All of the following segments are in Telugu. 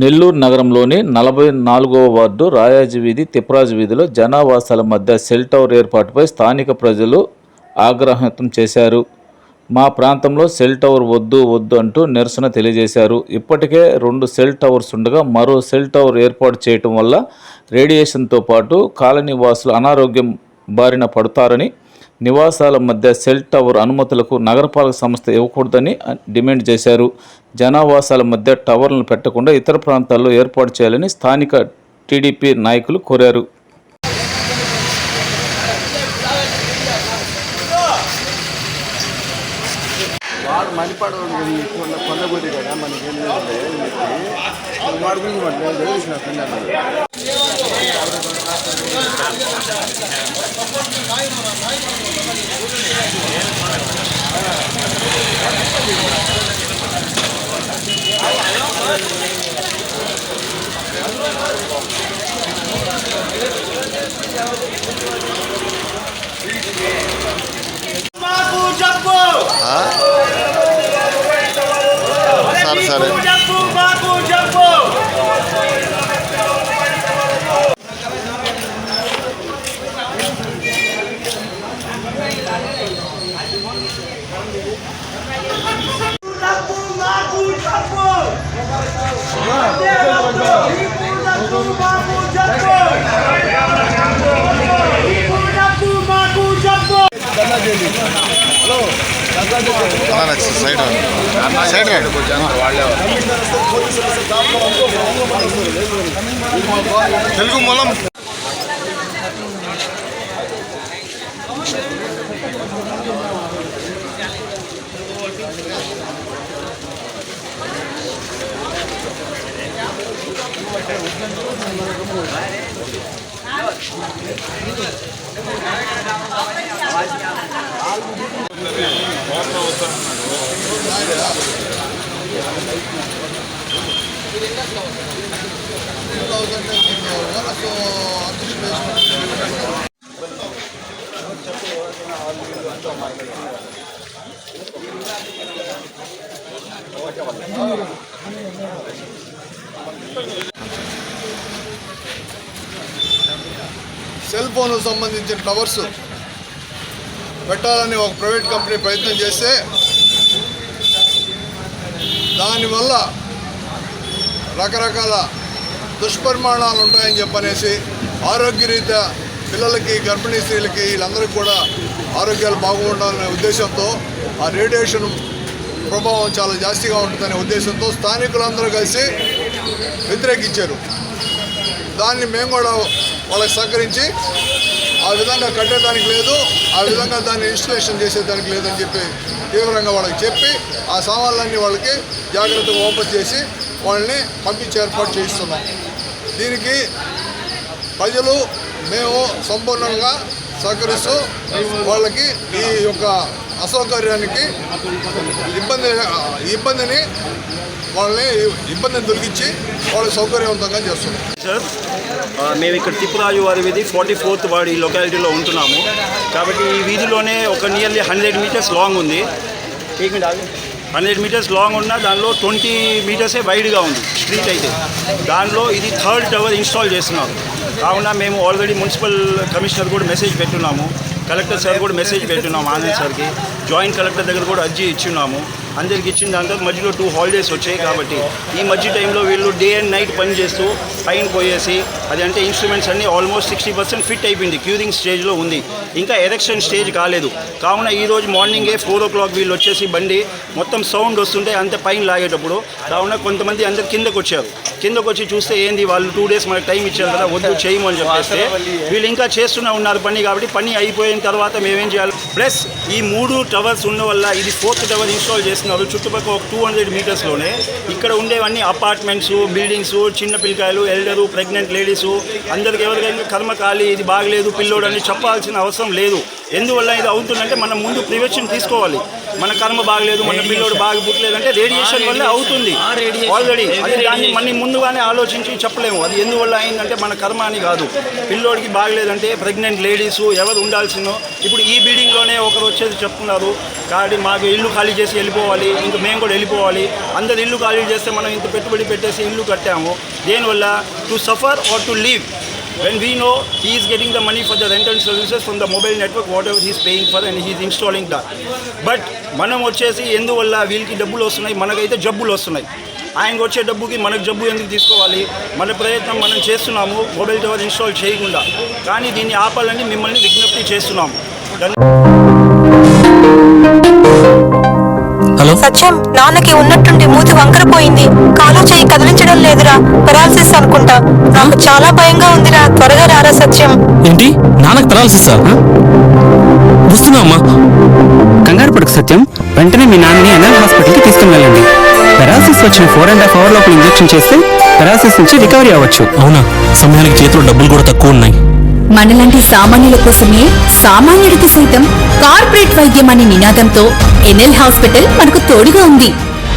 నెల్లూరు నగరంలోని నలభై నాలుగవ వార్డు రాయాజీ వీధి తిప్పరాజు వీధిలో జనావాసాల మధ్య సెల్ టవర్ ఏర్పాటుపై స్థానిక ప్రజలు ఆగ్రహం వ్యక్తం చేశారు. మా ప్రాంతంలో సెల్ టవర్ వద్దు వద్దు అంటూ నిరసన తెలియజేశారు. ఇప్పటికే రెండు సెల్ టవర్స్ ఉండగా మరో సెల్ టవర్ ఏర్పాటు చేయటం వల్ల రేడియేషన్తో పాటు కాలనీ వాసులు అనారోగ్యం బారిన పడతారని నివాసాల మధ్య సెల్ టవర్ అనుమతులకు నగరపాలక సంస్థ ఇవ్వకూడదని డిమాండ్ చేశారు. జనావాసాల మధ్య టవర్లను పెట్టకుండా ఇతర ప్రాంతాల్లో ఏర్పాటు చేయాలని స్థానిక టీడీపీ నాయకులు కోరారు. వాడు మణిపాడు కొండ కదా మనకి ఏం లేదు. వాడు గురించి సరే సరే జబ్బు మాకు జబ్బు జబ్బు మాకు జబ్బు జబ్బు మాకు జబ్బు జబ్బు మాకు జబ్బు సైడ్ సైడ్ రైడ్ తెలుగు మూలం 私たちは。సెల్ ఫోన్ సంబంధించిన టవర్స్ పెట్టాలని ఒక ప్రైవేట్ కంపెనీ ప్రయత్నం చేస్తే దానివల్ల రకరకాల దుష్పరిమాణాలు ఉంటాయని చెప్పనేసి ఆరోగ్యరీత్యా పిల్లలకి గర్భిణీ స్త్రీలకి వీళ్ళందరికీ కూడా ఆరోగ్యాలు బాగుండాలనే ఉద్దేశంతో ఆ రేడియేషన్ ప్రభావం చాలా జాస్తిగా ఉంటుందనే ఉద్దేశంతో స్థానికులందరూ కలిసి వ్యతిరేకించారు. దాన్ని మేము కూడా వాళ్ళకి సహకరించి ఆ విధంగా కట్టేదానికి లేదు ఆ విధంగా దాన్ని ఇన్స్టలేషన్ చేసేదానికి లేదని చెప్పి తీవ్రంగా వాళ్ళకి చెప్పి ఆ సామాన్లన్నీ వాళ్ళకి జాగ్రత్తగా ఓపెన్ చేసి వాళ్ళని పంపించి ఏర్పాటు చేయిస్తున్నాం. దీనికి ప్రజలు మేము సంపూర్ణంగా సహకరిస్తూ వాళ్ళకి ఈ యొక్క అసౌకర్యానికి ఇబ్బంది ఇబ్బందిని వాళ్ళని ఇబ్బందిని తొలగించి వాళ్ళకి సౌకర్యవంతంగా చేస్తున్నాం సార్ మేము ఇక్కడ తిప్పురాజు వారి వీధి ఫార్టీ ఫోర్త్ వాడి లొకాలిటీలో ఉంటున్నాము. కాబట్టి ఈ వీధిలోనే ఒక నియర్లీ హండ్రెడ్ మీటర్స్ లాంగ్ ఉంది. హండ్రెడ్ మీటర్స్ లాంగ్ ఉన్న దానిలో ట్వంటీ మీటర్సే వైడ్గా ఉంది స్ట్రీట్ అయితే. దానిలో ఇది థర్డ్ టవర్ ఇన్స్టాల్ చేస్తున్నారు. కావున మేము ఆల్రెడీ మున్సిపల్ కమిషనర్ కూడా మెసేజ్ పెట్టున్నాము. కలెక్టర్ సార్ కూడా మెసేజ్ పెట్టున్నాము ఆనంద్ సార్కి జాయింట్ కలెక్టర్ దగ్గర కూడా అర్జీ ఇచ్చున్నాము. అందరికి ఇచ్చిన దాంతో మధ్యలో టూ హాలిడేస్ వచ్చాయి కాబట్టి ఈ మధ్య టైంలో వీళ్ళు డే అండ్ నైట్ పని చేస్తూ పైన పోయేసి అది అంటే ఇన్స్ట్రుమెంట్స్ అన్నీ ఆల్మోస్ట్ సిక్స్టీ పర్సెంట్ ఫిట్ అయిపోయింది. క్యూరింగ్ స్టేజ్లో ఉంది. ఇంకా ఎరెక్షన్ స్టేజ్ కాలేదు. కావున ఈ రోజు మార్నింగే ఫోర్ ఓ క్లాక్ వీళ్ళు వచ్చేసి బండి మొత్తం సౌండ్ వస్తుంటే అంత పైన లాగేటప్పుడు కావున కొంతమంది అందరు కిందకు వచ్చారు. కిందకు వచ్చి చూస్తే ఏంది వాళ్ళు టూ డేస్ మనకు టైం ఇచ్చారు కదా వద్దు చేయము అని చెప్పేస్తే వీళ్ళు ఇంకా చేస్తూనే ఉన్నారు పని కాబట్టి పని అయిపోయిన తర్వాత మేమేం చేయాలి? ప్లస్ ఈ మూడు టవర్స్ ఉన్న వల్ల ఇది ఫోర్త్ టవర్ ఇన్స్టాల్ చేస్తున్నారు చుట్టుపక్కల ఒక టూ హండ్రెడ్ మీటర్స్లోనే ఇక్కడ ఉండేవన్నీ అపార్ట్మెంట్స్ బిల్డింగ్స్ చిన్న పిల్లకాయలు ఎల్డరు ప్రెగ్నెంట్ లేడీస్ అందరికి ఎవరికైనా కర్మ ఖాళీ ఇది బాగలేదు పిల్లోడు అని చెప్పాల్సిన అవసరం లేదు. ఎందువల్ల ఇది అవుతుందంటే మనం ముందు ప్రివెన్షన్ తీసుకోవాలి. మన కర్మ బాగలేదు మన పిల్లోడు బాగా పుట్టలేదంటే రేడియేషన్ వల్లే అవుతుంది. ఆల్రెడీ అది దాన్ని మన ముందుగానే ఆలోచించి చెప్పలేము. అది ఎందువల్ల అయిందంటే మన కర్మ అని కాదు. పిల్లోడికి బాగలేదంటే ప్రెగ్నెంట్ లేడీస్ ఎవరు ఉండాల్సిందో. ఇప్పుడు ఈ బిల్డింగ్లోనే ఒకరు వచ్చేసి చెప్తున్నారు. కాబట్టి మాకు ఇల్లు ఖాళీ చేసి వెళ్ళిపోవాలి. ఇంకా మేము కూడా వెళ్ళిపోవాలి. అందరు ఇల్లు ఖాళీ చేస్తే మనం ఇంత పెట్టుబడి పెట్టేసి ఇల్లు కట్టాము. దేనివల్ల? To suffer or to leave when we know he is getting the money for the rental services from the mobile network whatever he is paying for and he is installing that. But మనం వచ్చేసి ఎందువల్ల వీళ్ళకి డబ్బులు వస్తున్నాయి? మనకైతే జబ్బులు వస్తున్నాయి. ఆయనకు వచ్చే డబ్బుకి మనకు జబ్బు ఎందుకు తీసుకోవాలి? మన ప్రయత్నం మనం చేస్తున్నాము మొబైల్ టవర్ ఇన్స్టాల్ చేయకుండా. కానీ దీన్ని ఆపాలని మిమ్మల్ని విజ్ఞప్తి చేస్తున్నాము. హలో? సత్యం నాన్నకి ఉన్నట్టుండి మూతి వంకరపోయింది. కాలు చేయి కదిలించడం లేదురా. పెరాలసిస్ అనుకుంటా నాకు చాలా భయంగా ఉందిరా. త్వరగా రారా సత్యం. ఏంటి? నాన్నకు పెరాలసిస్ వస్తున్నా అమ్మా. కంగారు పడకు సత్యం. వెంటనే మీ నాన్నని ఎన్ఎల్ హాస్పిటల్కి తీసుకుని వెళ్ళండి. పెరాసిస్ వచ్చిన ఫోర్ అండ్ హాఫ్ అవర్ లోపల ఇంజెక్షన్ చేస్తే పెరాసిస్ నుంచి రికవరీ అవ్వచ్చు. అవునా? సమయానికి చేతిలో డబ్బులు కూడా తక్కువ ఉన్నాయి. మనలాంటి సామాన్యుల కోసమే సామాన్యుడికి సైతం కార్పొరేట్ వైద్యం అనే నినాదంతో ఎన్ఎల్ హాస్పిటల్ మనకు తోడుగా ఉంది.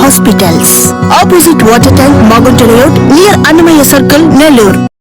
hospitals. Opposite Water Tank, Magunta Road, near Annamaya Circle, Nellore.